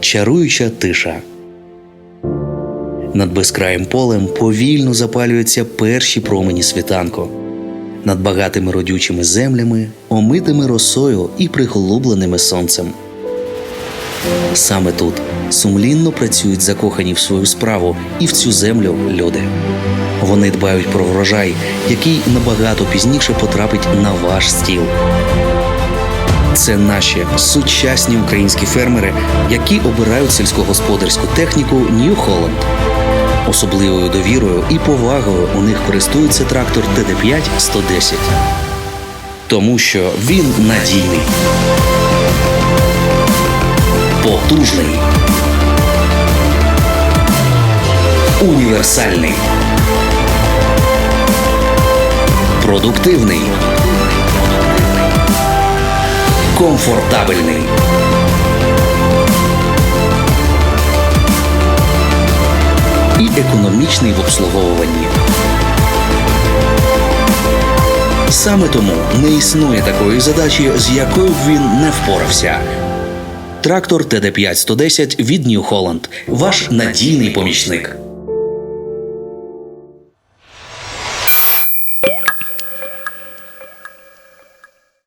чаруюча тиша. Над безкраїм полем повільно запалюються перші промені світанку. Над багатими родючими землями, омитими росою і приголубленими сонцем. Саме тут сумлінно працюють закохані в свою справу і в цю землю люди. Вони дбають про врожай, який набагато пізніше потрапить на ваш стіл. Це наші сучасні українські фермери, які обирають сільськогосподарську техніку New Holland. Особливою довірою і повагою у них користується трактор ТД5 110. Тому що він надійний, потужний, універсальний, продуктивний, комфортабельний. і економічний в обслуговуванні. Саме тому не існує такої задачі, з якою б він не впорався. Трактор ТД5 110 від New Holland – ваш надійний помічник.